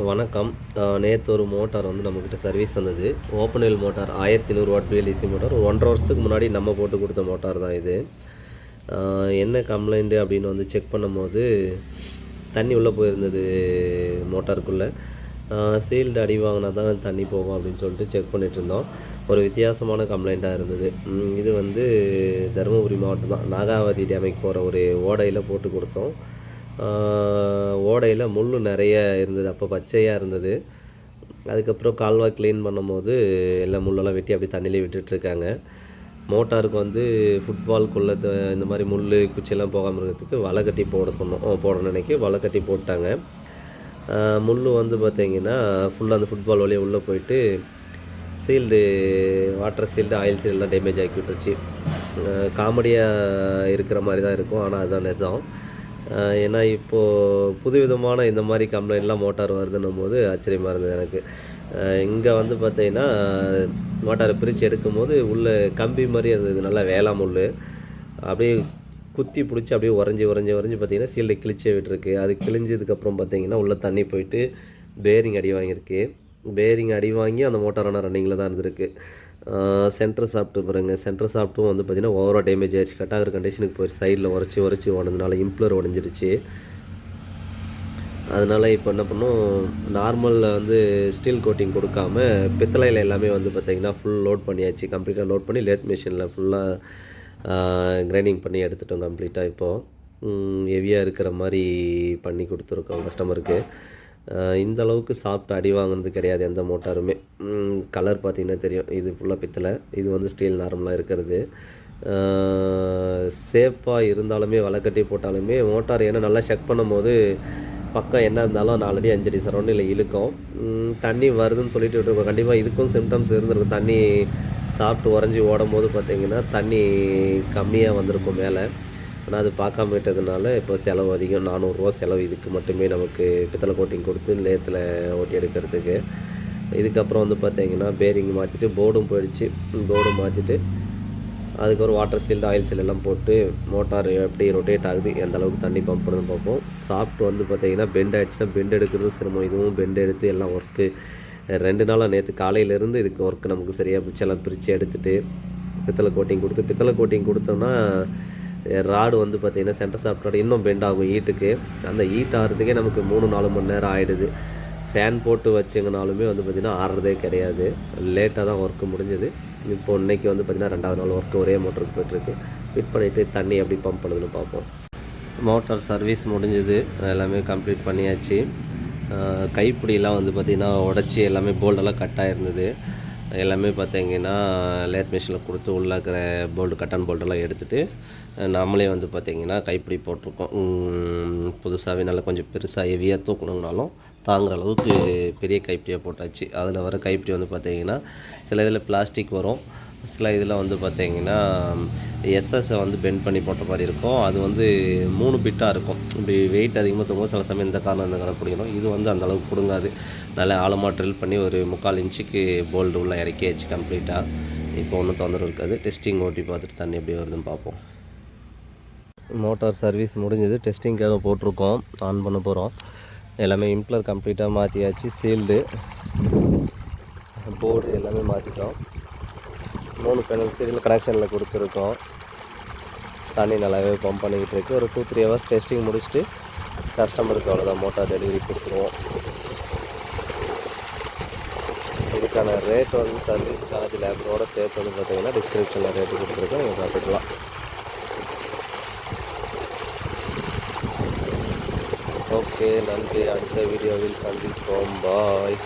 வணக்கம். நேற்று ஒரு மோட்டார் வந்து நம்மக்கிட்ட சர்வீஸ் வந்தது ஓப்பன் வெல் மோட்டார் ஆயிரத்தி நூறு வாட் பிஎல்இசி மோட்டார். ஒன்றரை வருஷத்துக்கு முன்னாடி நம்ம போட்டு கொடுத்த மோட்டார் தான் இது. என்ன கம்ப்ளைண்ட்டு அப்படின்னு வந்து செக் பண்ணும்போது தண்ணி உள்ளே போயிருந்தது மோட்டாருக்குள்ளே. சீல்டு அடி வாங்கினா தான் தண்ணி போகும் அப்படின்னு சொல்லிட்டு செக் பண்ணிட்டு இருந்தோம். ஒரு வித்தியாசமான கம்ப்ளைண்ட்டாக இருந்தது. இது வந்து தருமபுரி மாவட்டம் தான். நாகாவதி டேமைக்கு போகிற ஒரு ஓடையில் போட்டு கொடுத்தோம். ஓடையில் முள் நிறைய இருந்தது. அப்போ பச்சையாக இருந்தது. அதுக்கப்புறம் கால்வாய் க்ளீன் பண்ணும்போது எல்லாம் முள்ளெல்லாம் வெட்டி அப்படியே தண்ணியிலே விட்டுட்ருக்காங்க. மோட்டாருக்கு வந்து ஃபுட்பால்குள்ளே இந்த மாதிரி முள் குச்சியெல்லாம் போகாமல் இருக்கிறதுக்கு வலை கட்டி போட சொன்னோம். ஓ, போட நினைக்க வலை கட்டி போட்டாங்க முள் வந்து பார்த்தீங்கன்னா ஃபுல்லாக அந்த ஃபுட்பால் வழியாக உள்ளே போயிட்டு சீல்டு வாட்டர் சீல்டு ஆயில் சீல்டெலாம் டேமேஜ் ஆக்கி விட்டுருச்சு. காமெடியாக இருக்கிற மாதிரி தான் இருக்கும். ஆனால் அதுதான் நெசம் ஏன்னா இப்போது புதுவிதமான இந்த மாதிரி கம்ப்ளைண்ட்லாம் மோட்டார் வருதுன்னும் போது ஆச்சரியமாக இருந்தது எனக்கு. இங்கே வந்து பார்த்தீங்கன்னா மோட்டாரை பிரித்து எடுக்கும்போது உள்ளே கம்பி மாதிரி இருந்தது நல்லா வேளா முள் அப்படியே குத்தி பிடிச்சி அப்படியே உறைஞ்சி உறைஞ்சி உறைஞ்சி பார்த்தீங்கன்னா சீல்டை கிழிச்சே விட்டுருக்கு. அது கிழிஞ்சதுக்கப்புறம் பார்த்தீங்கன்னா உள்ளே தண்ணி போயிட்டு பேரிங் அடி வாங்கியிருக்கு. பேரிங் அடி வாங்கி அந்த மோட்டாரான ரன்னிங்கில் தான் இருந்திருக்கு. சென்டர் சாப்பிட்டு பாருங்க. சென்டர் சாப்பிட்டும் வந்து பார்த்தீங்கன்னா ஓவராக டேமேஜ் ஆயிடுச்சு. கட் கண்டிஷனுக்கு போய் சைடில் உரைச்சி உரைச்சி ஓனதுனால இம்ப்ளர் உடஞ்சிருச்சு. அதனால் இப்போ என்ன பண்ணோம்? நார்மலில் வந்து ஸ்டீல் கோட்டிங் கொடுக்காம பித்தளையில் எல்லாமே வந்து பார்த்திங்கன்னா ஃபுல் லோட் பண்ணியாச்சு. கம்ப்ளீட்டாக லோட் பண்ணி லேத் மிஷினில் ஃபுல்லாக கிரைண்டிங் பண்ணி எடுத்துட்டோம் கம்ப்ளீட்டாக இப்போது ஹெவியாக இருக்கிற மாதிரி பண்ணி கொடுத்துருக்கோம் கஸ்டமருக்கு இந்த அளவுக்கு சாப்பிட்டு அடி வாங்கினது கிடையாது எந்த மோட்டாருமே. கலர் பார்த்திங்கன்னா தெரியும். இது ஃபுல்லாக பித்தளை. இது வந்து ஸ்டீல் நார்மலாக இருக்கிறது. சேஃபாக இருந்தாலுமே வலைக்கட்டி போட்டாலுமே மோட்டார் ஏன்னா நல்லா செக் பண்ணும்போது பக்கம் என்ன இருந்தாலும் நாலடி அஞ்சடி சரௌண்டில் இழுக்கும். தண்ணி வருதுன்னு சொல்லிட்டு விட்டுருக்கோம் கண்டிப்பாக இதுக்கும் சிம்டம்ஸ் இருந்திருக்கும். தண்ணி சாப்பிட்டு உறைஞ்சி ஓடும் போது பார்த்திங்கன்னா தண்ணி கம்மியாக வந்திருக்கும் மேலே. ஆனால் அது பார்க்காம விட்டதுனால இப்போ செலவு அதிகம். நானூறுரூவா செலவு இதுக்கு மட்டுமே நமக்கு பித்தளை கோட்டிங் கொடுத்து லேத்தில் ஓட்டி எடுக்கிறதுக்கு. இதுக்கப்புறம் வந்து பார்த்தீங்கன்னா பேரிங் மாற்றிட்டு போர்டும் போயிடுச்சு. போர்டும் மாற்றிட்டு அதுக்கப்புறம் வாட்டர் சீல்டு ஆயில் சீல் எல்லாம் போட்டு மோட்டார் எப்படி ரொட்டேட் ஆகுது எந்த அளவுக்கு தண்ணி பம்ப் பார்ப்போம். சாப்பிட்டு வந்து பார்த்தீங்கன்னா பெண்ட் ஆயிடுச்சுன்னா பெண்ட் எடுக்கிறது சிரமம். இதுவும் பெண்ட் எடுத்து எல்லாம் ஒர்க்கு ரெண்டு நாளாக நேற்று காலையிலேருந்து இதுக்கு ஒர்க்கு நமக்கு சரியாக பிடிச்செல்லாம் பிரித்து எடுத்துகிட்டு பித்தளை கோட்டிங் கொடுத்து பித்தளை கோட்டிங் கொடுத்தோம்னா ராடு வந்து பார்த்தீங்கன்னா சென்டர் ராடு இன்னும் பெண்ட் ஆகும் ஈட்டுக்கு அந்த ஈட் ஆகிறதுக்கே நமக்கு மூணு நாலு மணி நேரம் ஆகிடுது ஃபேன் போட்டு வச்சுங்கனாலுமே வந்து பார்த்திங்கன்னா ஆறுறதே கிடையாது. லேட்டாக தான் ஒர்க்கு முடிஞ்சது. இப்போ இன்னைக்கு வந்து பார்த்திங்கன்னா ரெண்டாவது நாள் ஒர்க்கு ஒரே மோட்டருக்கு போயிட்டுருக்கு. ஃபிட் பண்ணிவிட்டு தண்ணி எப்படி பம்ப் பண்ணுதுன்னு பார்ப்போம். மோட்டார் சர்வீஸ் முடிஞ்சது. எல்லாமே கம்ப்ளீட் பண்ணியாச்சு. கைப்பிடிலாம் வந்து பார்த்திங்கன்னா உடச்சி எல்லாமே போல்டெல்லாம் கட்டாக ஆகிருந்தது எல்லாமே பார்த்தீங்கன்னா லேத் மிஷினில் கொடுத்து உள்ள இருக்கிற போல்டு கட்டன் போல்டெல்லாம் எடுத்துகிட்டு நம்மளே வந்து பார்த்திங்கன்னா கைப்பிடி போட்டிருக்கோம். புதுசாகவே நல்லா கொஞ்சம் பெருசாக ஹெவியாக தூக்கணுங்கனாலும் தாங்குற அளவுக்கு பெரிய கைப்பிடியாக போட்டாச்சு. அதில் வர கைப்பிடி வந்து பார்த்திங்கன்னா சில இதில் பிளாஸ்டிக் வரும். சில இதில் வந்து பார்த்திங்கன்னா எஸ்எஸ்ஸை வந்து பெண்ட் பண்ணி போட்ட மாதிரி இருக்கும். அது வந்து மூணு பிட்டாக இருக்கும். இப்படி வெயிட் அதிகமாக தூங்கும் சில சமயம் இந்த காரணம் இந்த காரணம் பிடிக்கணும் இது வந்து அந்தளவுக்கு பிடுங்காது. நல்லா ஆழமாக ட்ரில் பண்ணி ஒரு முக்கால் இன்ச்சுக்கு போல்டு உள்ள இறக்கியாச்சு கம்ப்ளீட்டாக இப்போ ஒன்றும் தொந்தரவு இருக்காது. டெஸ்டிங் ஓட்டி பார்த்துட்டு தண்ணி எப்படி வருதுன்னு பார்ப்போம். மோட்டார் சர்வீஸ் முடிஞ்சது. டெஸ்டிங்காக போட்டிருக்கோம். ஆன் பண்ண போகிறோம் எல்லாமே இம்ப்ளர் கம்ப்ளீட்டாக மாற்றியாச்சு சீல்டு போர்டு எல்லாமே மாற்றிட்டோம் மூணு பேனல் சீரியல் கனெக்ஷனில் கொடுத்துருக்கோம். தண்ணி நல்லாவே பம்ப் பண்ணிக்கிட்டு இருக்கு. ஒரு டூ த்ரீ ஹவர்ஸ் டெஸ்டிங் முடிச்சுட்டு கஸ்டமருக்கு அவ்வளோதான் மோட்டார் டெலிவரி கொடுத்துருவோம். இதுக்கான ரேட் வந்து சர்வீஸ் சார்ஜ் லேபரோட சேர்த்து வந்து பார்த்தீங்கன்னா டிஸ்கிரிப்ஷனில் ரேட்டு கொடுத்துருக்கோம். நீங்கள் பார்த்துக்கலாம். ஓகே நன்றி. அடுத்த வீடியோவில் சந்திப்போம். பாய்